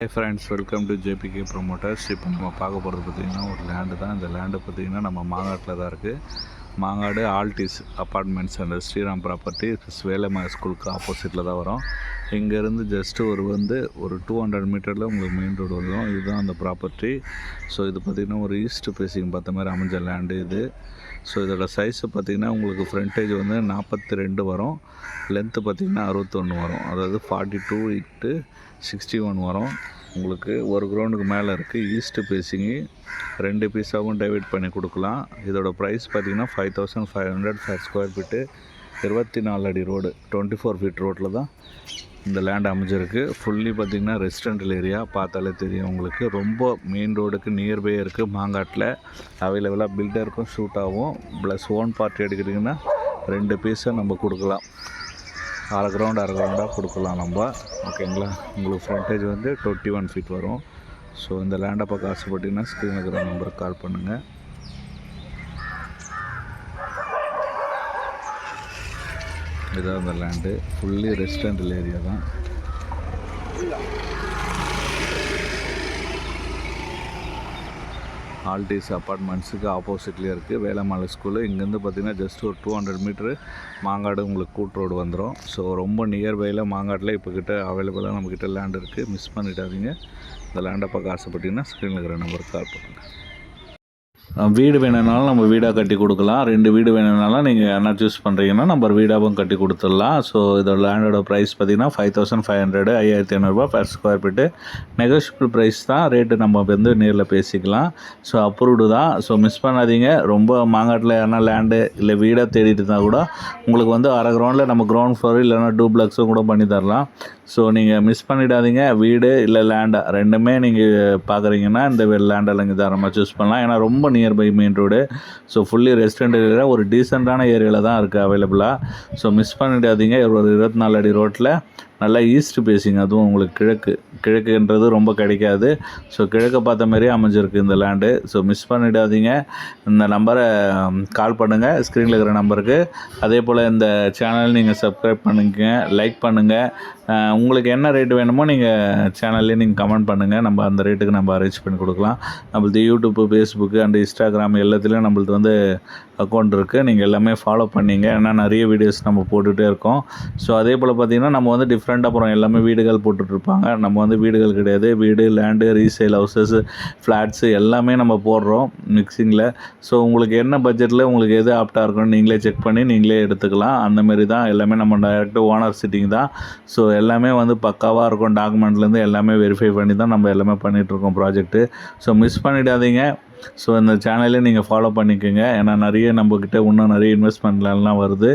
Hey friends welcome to JBK promoters இப்போ நம்ம பார்க்க போகிறது பார்த்திங்கன்னா ஒரு லேண்டு தான். இந்த லேண்டு பார்த்திங்கன்னா நம்ம மாங்காட்டில் தான் இருக்குது மாங்காடு ஆல்டிஸ் அப்பார்ட்மெண்ட்ஸ் அந்த ஸ்ரீராம் ப்ராப்பர்ட்டி வேலம்மா ஸ்கூலுக்கு ஆப்போசிட்டில் தான் வரும். இங்கேருந்து ஜஸ்ட்டு ஒரு வந்து ஒரு டூ ஹண்ட்ரட் மீட்டரில் உங்களுக்கு மெயின் ரோடு வந்துடும் இதுதான் அந்த ப்ராப்பர்ட்டி ஸோ இது பார்த்திங்கன்னா ஒரு ஈஸ்ட் ஃபேஸிங் பார்த்த மாதிரி அமைஞ்ச லேண்டு இது. ஸோ இதோட சைஸு பார்த்திங்கன்னா உங்களுக்கு ஃப்ரண்டேஜ் வந்து நாற்பத்தி ரெண்டு வரும். லென்த்து பார்த்திங்கன்னா அறுபத்தொன்று வரும். அதாவது ஃபார்ட்டி டூ இட்டு சிக்ஸ்டி ஒன் வரும். உங்களுக்கு ஒரு க்ரௌண்டுக்கு மேலே இருக்குது ஈஸ்ட்டு பீஸிங்கு ரெண்டு பீஸாகவும் டைவர்ட் பண்ணி கொடுக்கலாம். இதோட ப்ரைஸ் பார்த்திங்கன்னா five thousand five hundred five square feet இருபத்தி நாலு அடி ரோடு டுவெண்ட்டி ஃபோர் ஃபீட் ரோட்டில் தான் இந்த லேண்ட் அமைஞ்சிருக்கு. ஃபுல்லி பார்த்திங்கன்னா ரெசிடென்டல் ஏரியா பார்த்தாலே தெரியும் உங்களுக்கு. ரொம்ப மெயின் ரோடுக்கு நியர்பை இருக்குது மாங்காட்டில் அவைலபிளாக பில்டருக்கும் ஷூட் ஆகும். ப்ளஸ் ஓன் பார்ட்டி எடுக்கிறீங்கன்னா ரெண்டு பீஸை நம்ம கொடுக்கலாம். நாலு கிரவுண்ட் அரை கிரவுண்டாக கொடுக்கலாம் நம்ம. ஓகேங்களா உங்களுக்கு ஃப்ரண்டேஜ் வந்து டுவெண்ட்டி ஒன் ஃபீட் வரும். ஸோ இந்த லேண்டை பார்க்க ஆசைப்பட்டீங்கன்னா ஸ்க்ரீனில் இருக்கிற நம்பருக்கு கால் பண்ணுங்கள் இதான் அந்த லேண்டு ஃபுல்லி ரெசிடென்டல் ஏரியா தான். ஹால்டேஸ் அப்பார்ட்மெண்ட்ஸுக்கு ஆப்போசிட்லேயே இருக்குது வேலம்மாள் ஸ்கூலு இங்கேருந்து பார்த்தீங்கன்னா ஜஸ்ட் ஒரு டூ ஹண்ட்ரட் மீட்ரு மாங்காடு உங்களுக்கு கூட் ரோடு வந்துடும் ஸோ ரொம்ப நியர்பையில் மாங்காட்டில் இப்போ கிட்ட அவைலபிளாக நம்மக்கிட்ட லேண்ட் இருக்குது மிஸ் பண்ணிடாதீங்க. இந்த லேண்டை பார்க்க ஆசைப்பட்டீங்கன்னா ஸ்க்ரீனில் இருக்கிற நம்பருக்கு கால் பண்ணுங்கள் வீடு வேணும்னாலும் நம்ம வீடாக கட்டி கொடுக்கலாம். ரெண்டு வீடு வேணும்னாலும் நீங்கள் என்ன சூஸ் பண்ணுறீங்கன்னா நம்ம வீடாகவும் கட்டி கொடுத்துடலாம். ஸோ இதோட லேண்டோட ப்ரைஸ் பார்த்தீங்கன்னா ஃபைவ் தௌசண்ட் ஃபைவ் ஹண்ட்ரடு ஐயாயிரத்தி ஐநூறுரூவா per square feet negotiable price தான். ரேட்டு நம்ம வந்து நேரில் பேசிக்கலாம். ஸோ அப்ரூவ்டு தான். ஸோ மிஸ் பண்ணாதீங்க. ரொம்ப மாங்காட்டில் யாருனா லேண்டு இல்லை வீடாக தேடிட்டு இருந்தால் கூட உங்களுக்கு வந்து அரை கிரவுண்டில் நம்ம கிரவுண்ட் ஃப்ளோர் இல்லைன்னா டூப்ளக்ஸும் கூட பண்ணி தரலாம். ஸோ நீங்கள் மிஸ் பண்ணிடாதீங்க. வீடு இல்லை லேண்டா ரெண்டுமே நீங்கள் பார்க்குறீங்கன்னா இந்த லேண்டில் நீங்கள் தாராளமாக சூஸ் பண்ணலாம். ஏன்னா ரொம்ப nearby main road so fully restaurant area ஒரு டீசெண்டான ஏரியாவில் தான் இருக்குது அவைலபிளாக ஸோ மிஸ் பண்ணிடாதீங்க. ஒரு இருபத்தி நாலு அடி ரோட்டில் நல்லா ஈஸ்ட் பேசிங் அதுவும் உங்களுக்கு கிழக்கு. கிழக்குன்றது ரொம்ப கிடைக்காது. ஸோ கிழக்கை பார்த்த மாதிரியே அமைஞ்சிருக்கு இந்த லேண்டு ஸோ மிஸ் பண்ணிடாதீங்க. இந்த நம்பரை கால் பண்ணுங்கள் ஸ்க்ரீனில் இருக்கிற நம்பருக்கு. அதே போல் இந்த சேனல் நீங்கள் சப்ஸ்கிரைப் பண்ணுங்க லைக் பண்ணுங்கள் உங்களுக்கு என்ன ரேட் வேணுமோ நீங்கள் சேனல்லே நீங்கள் கமெண்ட் பண்ணுங்கள் நம்ம அந்த ரேட்டுக்கு நம்ம அரேஞ்ச் பண்ணி கொடுக்கலாம். நம்மளது யூடியூப்பு ஃபேஸ்புக்கு அண்ட் இன்ஸ்டாகிராம் எல்லாத்துலேயும் நம்மளது வந்து அக்கௌண்ட் இருக்குது நீங்கள் எல்லாமே ஃபாலோ பண்ணிங்க. ஏன்னா நிறைய வீடியோஸ் நம்ம போட்டுகிட்டே இருக்கோம். ஸோ அதே போல் பார்த்தீங்கன்னா நம்ம வந்து டிஃப்ரெண்ட் அப்புறம் எல்லாமே வீடுகள் போட்டுட்ருப்பாங்க. நம்ம வந்து வீடுகள் கிடையாது. வீடு லேண்டு ரீசேல் ஹவுசஸ் ஃப்ளாட்ஸு எல்லாமே நம்ம போடுறோம் மிக்சிங்கில் ஸோ உங்களுக்கு என்ன பட்ஜெட்டில் உங்களுக்கு எது ஆப்டாக இருக்கும்னு நீங்களே செக் பண்ணி நீங்களே எடுத்துக்கலாம். அந்தமாரி தான் எல்லாமே நம்ம டைரெக்ட் ஓனர் சிட்டிங் தான். ஸோ எல்லாமே வந்து பக்காவாக இருக்கும். டாக்குமெண்ட்லேருந்து எல்லாமே வெரிஃபை பண்ணி தான் நம்ம எல்லாமே பண்ணிகிட்ருக்கோம் ப்ராஜெக்ட்டு ஸோ மிஸ் பண்ணிடாதீங்க. ஸோ இந்த சேனலே நீங்கள் ஃபாலோ பண்ணிக்கோங்க. ஏன்னா நிறைய நம்மக்கிட்ட இன்னும் நிறைய இன்வெஸ்ட்மெண்ட்லாம் வருது.